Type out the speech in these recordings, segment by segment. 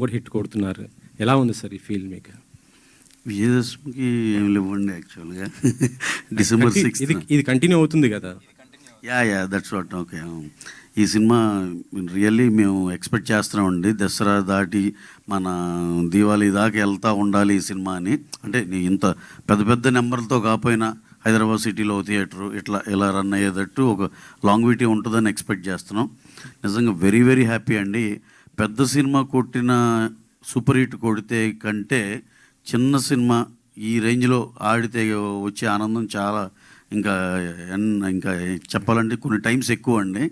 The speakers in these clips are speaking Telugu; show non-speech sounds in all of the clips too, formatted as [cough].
కూడా హిట్ కొడుతున్నారు. ఎలా ఉంది సార్ ఈ ఫీల్ మీకు? విజయదశమికి ఏం లేవండి యాక్చువల్గా. [laughs] డిసెంబర్ సిక్స్త్ ఇది ఇది కంటిన్యూ అవుతుంది కదా? Yeah yeah that's what okay ఈ సినిమా రియల్లీ మేము ఎక్స్పెక్ట్ చేస్తున్నామండి. దసరా దాటి మన దీవాళీ దాకా వెళ్తూ ఉండాలి ఈ సినిమా అని. అంటే ఇంత పెద్ద పెద్ద నెంబర్లతో కాకపోయినా హైదరాబాద్ సిటీలో థియేటర్ ఇట్లా ఇలా రన్ అయ్యేటట్టు ఒక లాంగ్విటీ ఉంటుందని ఎక్స్పెక్ట్ చేస్తున్నాం. నిజంగా వెరీ వెరీ హ్యాపీ అండి. పెద్ద సినిమా కొట్టిన సూపర్ హిట్ కొడితే కంటే చిన్న సినిమా ఈ రేంజ్లో ఆడితే వచ్చే ఆనందం చాలా ఇంకా ఇంకా చెప్పాలంటే కొన్ని టైమ్స్ ఎక్కువ అండి.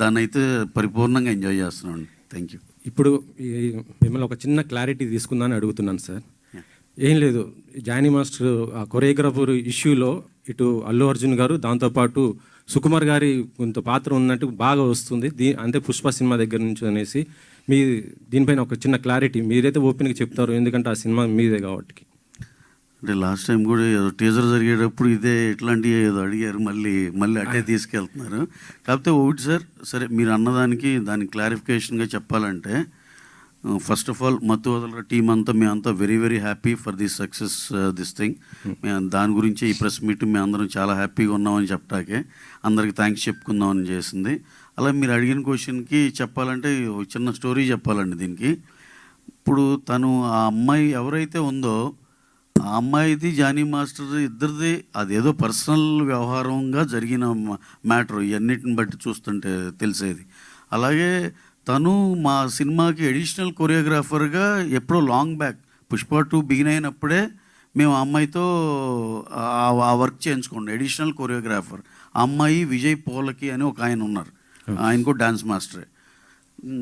దాన్ని అయితే పరిపూర్ణంగా ఎంజాయ్ చేస్తున్నాం అండి థ్యాంక్ యూ. ఇప్పుడు ఈ మిమ్మల్ని ఒక చిన్న క్లారిటీ తీసుకుందామని అడుగుతున్నాను సార్. ఏం లేదు జానీ మాస్టర్ ఆ కొరియోగ్రాఫర్ ఇష్యూలో ఇటు అల్లు అర్జున్ గారు దాంతోపాటు సుకుమార్ గారి కొంత పాత్ర ఉన్నట్టు బాగా వస్తుంది. దీ అంటే పుష్ప సినిమా దగ్గర నుంచి అనేసి మీ దీనిపైన ఒక చిన్న క్లారిటీ మీరైతే ఓపెన్గా చెప్తారు ఎందుకంటే ఆ సినిమా మీదే కాబట్టి. అంటే లాస్ట్ టైం కూడా ఏదో టీజర్ జరిగేటప్పుడు ఇదే ఇట్లాంటివి ఏదో అడిగారు మళ్ళీ మళ్ళీ అటే తీసుకెళ్తున్నారు. కాకపోతే ఒకటి సార్ సరే మీరు అన్నదానికి దానికి క్లారిఫికేషన్గా చెప్పాలంటే ఫస్ట్ ఆఫ్ ఆల్ మత్తు వదలర టీం అంతా మేమంతా very very happy for this success this thing మేము దాని గురించి ఈ ప్రెస్ మీట్ మేము అందరం చాలా హ్యాపీగా ఉన్నామని చెప్పటాకే అందరికి థ్యాంక్స్ చెప్పుకుందామని చేసింది. అలా మీరు అడిగిన క్వశ్చన్కి చెప్పాలంటే ఒక చిన్న స్టోరీ చెప్పాలండి దీనికి. ఇప్పుడు తను ఆ అమ్మాయి ఎవరైతే ఉందో ఆ అమ్మాయిది జానీ మాస్టర్ ఇద్దరిది అదేదో పర్సనల్ వ్యవహారంగా జరిగిన మ్యాటర్ ఇవన్నిటిని బట్టి చూస్తుంటే తెలిసేది. అలాగే తను మా సినిమాకి అడిషనల్ కొరియోగ్రాఫర్గా ఎప్పుడో long back Pushpa two begin అయినప్పుడే మేము ఆ అమ్మాయితో ఆ- వర్క్ చేయించుకోండి అడిషనల్ కొరియోగ్రాఫర్ అమ్మాయి విజయ్ పోలకి అని ఒక ఆయన ఉన్నారు. ఆయన కూడా dance మాస్టరే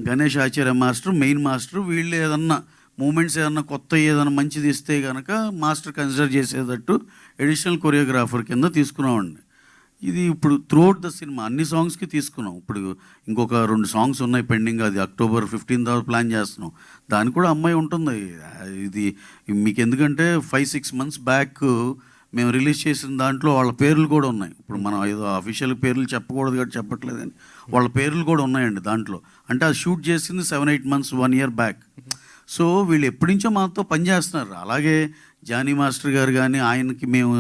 Ganesh Acharya master main master వీళ్ళు ఏదన్నా మూమెంట్స్ ఏదన్నా కొత్త ఏదన్నా మంచిది ఇస్తే కనుక మాస్టర్ కన్సిడర్ చేసేటట్టు అడిషనల్ కొరియోగ్రాఫర్ కింద తీసుకున్నామండి. ఇది ఇప్పుడు త్రూఅవుట్ ద సినిమా అన్ని సాంగ్స్కి తీసుకున్నాం. ఇప్పుడు ఇంకొక రెండు సాంగ్స్ ఉన్నాయి పెండింగ్ అది అక్టోబర్ ఫిఫ్టీన్ తర్వాత ప్లాన్ చేస్తున్నాం. దానికి కూడా అమ్మాయి ఉంటుంది. ఇది మీకు ఎందుకంటే ఫైవ్ సిక్స్ మంత్స్ బ్యాక్ మేము రిలీజ్ చేసిన దాంట్లో వాళ్ళ పేర్లు కూడా ఉన్నాయి. ఇప్పుడు మనం ఏదో అఫీషియల్ పేర్లు చెప్పకూడదు కాబట్టి చెప్పట్లేదని. వాళ్ళ పేర్లు కూడా ఉన్నాయండి దాంట్లో. అంటే అది షూట్ చేసింది seven eight months one year back so వీళ్ళు ఎప్పటి నుంచో మాతో పనిచేస్తున్నారు అలాగే జానీ మాస్టర్ గారు కానీ ఆయనకి మేము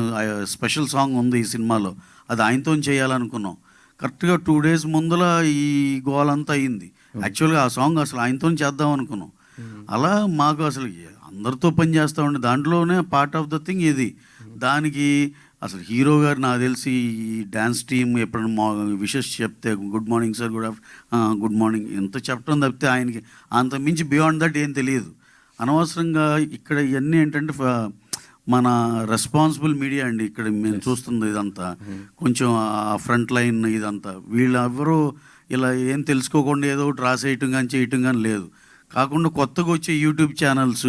స్పెషల్ సాంగ్ ఉంది ఈ సినిమాలో. అది ఆయనతో చేయాలనుకున్నాం. కరెక్ట్గా టూ డేస్ ముందల ఈ గోల్ అంతా అయింది యాక్చువల్గా ఆ సాంగ్ అసలు ఆయనతో చేద్దాం అనుకున్నాం. అలా మాకు అసలు అందరితో పని చేస్తా ఉండే దాంట్లోనే పార్ట్ ఆఫ్ ద థింగ్ ఇది. దానికి అసలు హీరో గారు నాకు తెలిసి ఈ డ్యాన్స్ టీమ్ ఎప్పుడైనా మా విషెస్ చెప్తే good morning sir good after good morning ఎంత చెప్పడం తప్పితే ఆయనకి అంత మించి బియాండ్ దట్ ఏం తెలియదు. అనవసరంగా ఇక్కడ ఇవన్నీ ఏంటంటే మన రెస్పాన్సిబుల్ మీడియా అండి ఇక్కడ మేము చూస్తుంది ఇదంతా. కొంచెం ఆ ఫ్రంట్ లైన్ ఇదంతా. వీళ్ళెవరూ ఇలా ఏం తెలుసుకోకుండా ఏదో ఒకటి రాసేయటం కానీ చేయటం కానీ లేదు. కాకుండా కొత్తగా వచ్చే యూట్యూబ్ ఛానల్స్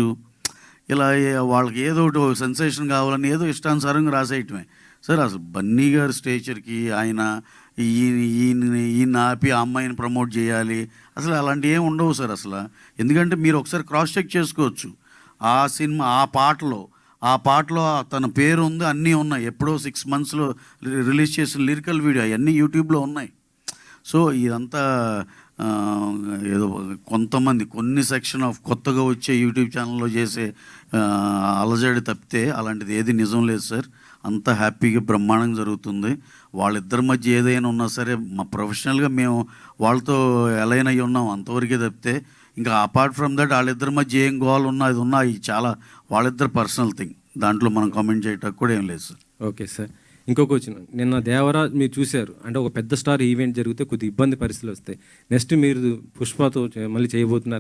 ఇలా వాళ్ళకి ఏదో ఒకటి సెన్సేషన్ కావాలని ఏదో ఇష్టానుసారంగా రాసేయటమే. సార్ అసలు బన్నీ గారి స్టేచర్కి ఆయన ఈయన ఈయన ఈయన ఆపి ఆ అమ్మాయిని ప్రమోట్ చేయాలి. అసలు అలాంటివి ఏమి ఉండవు సార్ అసలు. ఎందుకంటే మీరు ఒకసారి క్రాస్ చెక్ చేసుకోవచ్చు. ఆ సినిమా ఆ పాటలో ఆ పాటలో తన పేరు ఉంది అన్నీ ఉన్నాయి. ఎప్పుడో సిక్స్ మంత్స్లో రిలీజ్ చేసిన లిరికల్ వీడియో అవన్నీ యూట్యూబ్లో ఉన్నాయి. సో ఇదంతా ఏదో కొంతమంది కొన్ని సెక్షన్ ఆఫ్ కొత్తగా వచ్చే యూట్యూబ్ ఛానల్లో చేసే అలజడి తప్పితే అలాంటిది ఏది నిజం లేదు సార్. అంత హ్యాపీగా బ్రహ్మాండంగా జరుగుతుంది. వాళ్ళిద్దరి మధ్య ఏదైనా ఉన్నా సరే మా ప్రొఫెషనల్గా మేము వాళ్ళతో ఎలైన్ అయ్యి ఉన్నాం అంతవరకే తప్పితే. ఇంకా అపార్ట్ ఫ్రమ్ దట్ వాళ్ళిద్దరి మధ్య ఏం గోవాలు ఉన్నా అది ఉన్నా ఇది చాలా వాళ్ళిద్దరు పర్సనల్ థింగ్. దాంట్లో మనం కామెంట్ చేయటం కూడా ఏం లేదు సార్. Okay sir. ఇంకొక వచ్చిన నిన్న దేవరాజ్ మీరు చూశారు అంటే ఒక పెద్ద స్టార్ ఈవెంట్ జరిగితే కొద్ది ఇబ్బంది పరిస్థితులు వస్తాయి. నెక్స్ట్ మీరు పుష్పతో మళ్ళీ చేయబోతున్నారు.